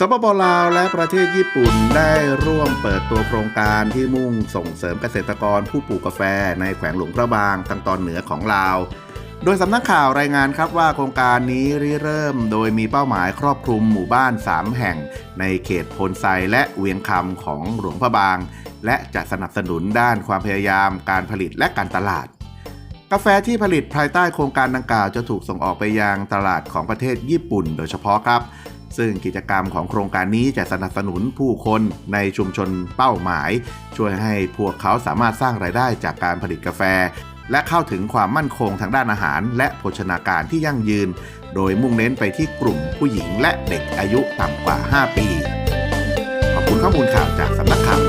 สปปลาวและประเทศญี่ปุ่นได้ร่วมเปิดตัวโครงการที่มุ่งส่งเสริมเกษตรกรผู้ปลูกกาแฟในแขวงหลวงพระบางทางตอนเหนือของลาว โดยสำนักข่าวรายงานครับว่าโครงการนี้ริเริ่มโดยมีเป้าหมายครอบคลุมหมู่บ้าน 3 แห่ง ในเขตโพนไซและเวียงคำของหลวงพระบาง และจะสนับสนุนด้านความพยายามการผลิตและการตลาด กาแฟที่ผลิตภายใต้โครงการดังกล่าวจะถูกส่งออกไปยังตลาดของประเทศญี่ปุ่น โดยเฉพาะครับ ซึ่งกิจกรรมของโครงการนี้จะสนับสนุนผู้คนในชุมชนเป้าหมาย ช่วยให้พวกเขาสามารถสร้างรายได้จากการผลิตกาแฟ และเข้าถึงความมั่นคงทางด้านอาหาร และโภชนาการที่ยั่งยืน โดยมุ่งเน้นไปที่กลุ่มผู้หญิงและเด็กอายุต่ำกว่า 5 ปี ขอบคุณข้อมูลข่าวจากสำนักข่าว